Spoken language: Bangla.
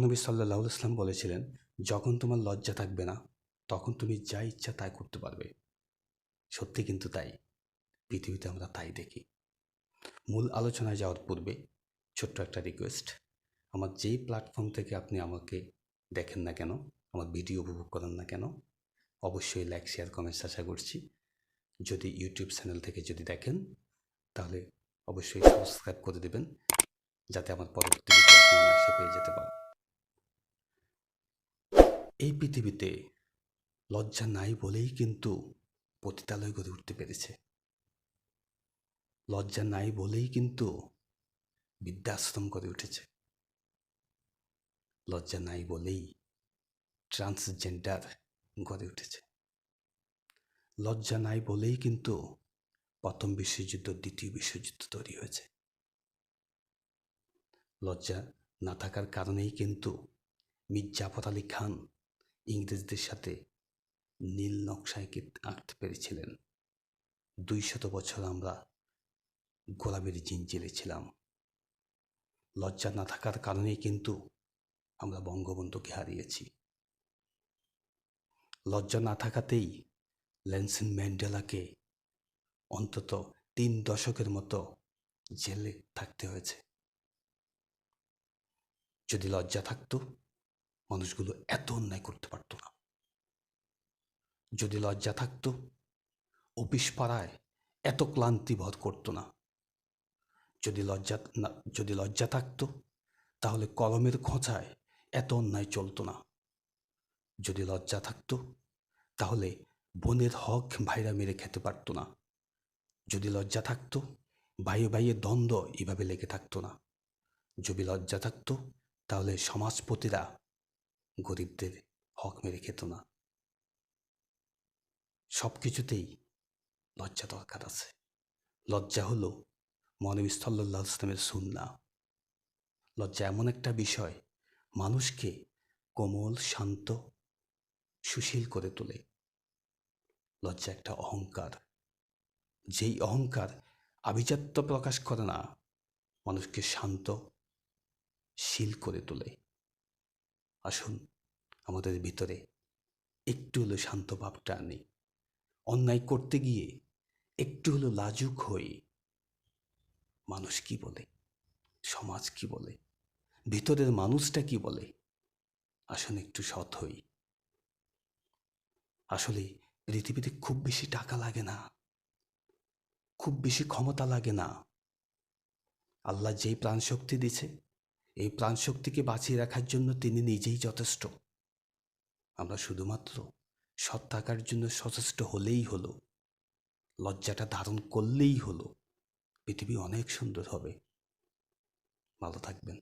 মহানবী সাল্লাহ ইসলাম বলেছিলেন, যখন তোমার লজ্জা থাকবে না, তখন তুমি যা ইচ্ছা তাই করতে পারবে। সত্যি কিন্তু তাই। পৃথিবীতে আমরা তাই দেখি। মূল আলোচনায় যাওয়ার পূর্বে ছোট্ট একটা রিকোয়েস্ট আমার যেই প্ল্যাটফর্ম থেকে আপনি আমাকে দেখেন না কেন, আমার ভিডিও উপভোগ করেন না কেন, অবশ্যই লাইক শেয়ার কমেন্টস আশা করছি। যদি ইউটিউব চ্যানেল থেকে যদি দেখেন, তাহলে অবশ্যই সাবস্ক্রাইব করে দেবেন, যাতে আমার পরবর্তী ভিডিও আপনি অনায়াসে পেয়ে যেতে পারেন এই পৃথিবীতে লজ্জা নাই বলেই কিন্তু পতিতালয় গড়ে উঠতে পেরেছে। লজ্জা নাই বলেই কিন্তু বৃদ্ধাশ্রম গড়ে উঠেছে। লজ্জা নাই বলেই ট্রান্সজেন্ডার গড়ে উঠেছে। লজ্জা নাই বলেই কিন্তু প্রথম বিশ্বযুদ্ধ, দ্বিতীয় বিশ্বযুদ্ধ তৈরি হয়েছে। লজ্জা না থাকার কারণেই কিন্তু মীর জাফর আলী খান ইংরেজদের সাথে নীল নকশায় আঁকতে পেরেছিলেন। দুই শত বছর আমরা গোলামের জিঞ্জিরে ছিলাম লজ্জা না থাকার কারণেই কিন্তু আমরা বঙ্গবন্ধুকে হারিয়েছি। লজ্জা না থাকাতেই ল্যান্সিন ম্যান্ডেলাকে অন্তত তিন দশকের মতো জেলে থাকতে হয়েছে। যদি লজ্জা থাকতো মানুষগুলো এত অন্যায় করতে পারতো না। যদি লজ্জা থাকতো, অফিস পাড়ায় এত ক্লান্তি বোধ করতো না। যদি লজ্জা যদি লজ্জা থাকতো, তাহলে কলমের খোঁচায় এত অন্যায় চলতো না। যদি লজ্জা থাকতো, তাহলে বোনের হক ভাইরা মেরে খেতে পারতো না। যদি লজ্জা থাকতো, ভাইয়ে ভাইয়ে দ্বন্দ্ব এভাবে লেগে থাকতো না। যদি লজ্জা থাকতো, তাহলে সমাজপতিরা গরিবদের হক মেরে খেত না। সব কিছুতেই লজ্জা দরকার আছে। লজ্জা হলো মনবী সাল্লাহ ইসলামের সুন্না লজ্জা এমন একটা বিষয়, মানুষকে কোমল, শান্ত, সুশীল করে তোলে। লজ্জা একটা অহংকার। যেই অহংকার আভিজাত্য প্রকাশ করে না, মানুষকে শান্ত, শীল করে তোলে। আসুন, আমাদের ভিতরে একটু হলো শান্ত ভাবটা আনি অন্যায় করতে গিয়ে একটু হলো লাজুক হই। মানুষ কি বলে? সমাজ কি বলে? ভিতরের মানুষটা কি বলে? আসুন একটু সৎ হই। আসলে পৃথিবীতে খুব বেশি টাকা লাগে না। খুব বেশি ক্ষমতা লাগে না। আল্লাহ যেই প্রাণশক্তি দিছে এই প্রাণশক্তিকে বাঁচিয়ে রাখার জন্য তিনি নিজেই যথেষ্ট। আমরা শুধুমাত্র সৎ থাকার জন্য সচেষ্ট হলেই হলো। লজ্জাটা ধারণ করলেই হলো। পৃথিবী অনেক সুন্দর হবে। ভালো থাকবেন।